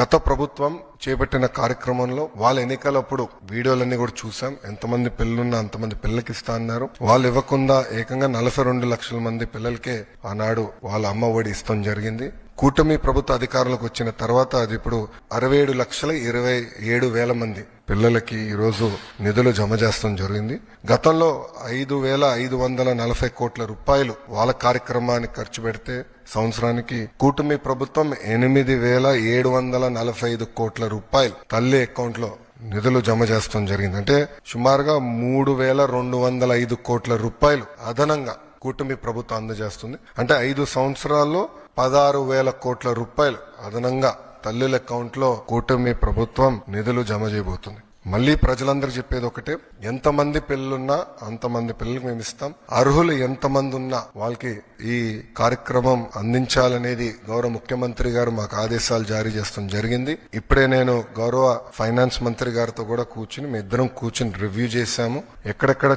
గత ప్రభుత్వం చేపట్టిన కార్యక్రమంలో వాళ్ళ ఎన్నికలప్పుడు వీడియోలన్నీ కూడా చూసాం. ఎంతమంది పిల్లలున్నా అంతమంది పిల్లలకి ఇస్తా అన్నారు. వాళ్ళు ఇవ్వకుండా ఏకంగా నలభై రెండు లక్షల మంది పిల్లలకే ఆనాడు వాళ్ళ అమ్మ ఒడి ఇస్తాం జరిగింది. కూటమి ప్రభుత్వ అధికారంలోకి వచ్చిన తర్వాత అది ఇప్పుడు అరవై ఏడు లక్షల ఇరవై ఏడు వేల మంది పిల్లలకి ఈరోజు నిధులు జమ చేస్తాం జరిగింది. గతంలో ఐదు వేల ఐదు వందల నలభై కోట్ల రూపాయలు వాళ్ళ కార్యక్రమానికి ఖర్చు పెడితే సంవత్సరానికి కూటమి ప్రభుత్వం ఎనిమిది వేల ఏడు వందల నలభై ఐదు కోట్ల రూపాయలు తల్లి అకౌంట్లో నిధులు జమ చేస్తాం జరిగింది. అంటే సుమారుగా మూడు వేల రెండు వందల ఐదు కోట్ల రూపాయలు అదనంగా కూటమి ప్రభుత్వం అందజేస్తుంది. అంటే ఐదు సంవత్సరాల్లో పదహారు వేల కోట్ల రూపాయలు అదనంగా తల్లుల అకౌంట్లో కూటమి ప్రభుత్వం నిధులు జమ చేయబోతుంది. మళ్ళీ ప్రజలందరూ చెప్పేది ఒకటే ఎంతమంది పిల్లలున్నా అంతమంది పిల్లలకు మేము ఇస్తాం. అర్హులు ఎంతమంది ఉన్నా వాళ్ళకి ఈ కార్యక్రమం అందించాలనేది గౌరవ ముఖ్యమంత్రి గారు మాకు ఆదేశాలు జారీ చేస్తాం జరిగింది. ఇప్పుడే నేను గౌరవ ఫైనాన్స్ మంత్రి గారితో కూడా కూర్చుని మీ ఇద్దరం కూర్చుని రివ్యూ చేశాము. ఎక్కడెక్కడ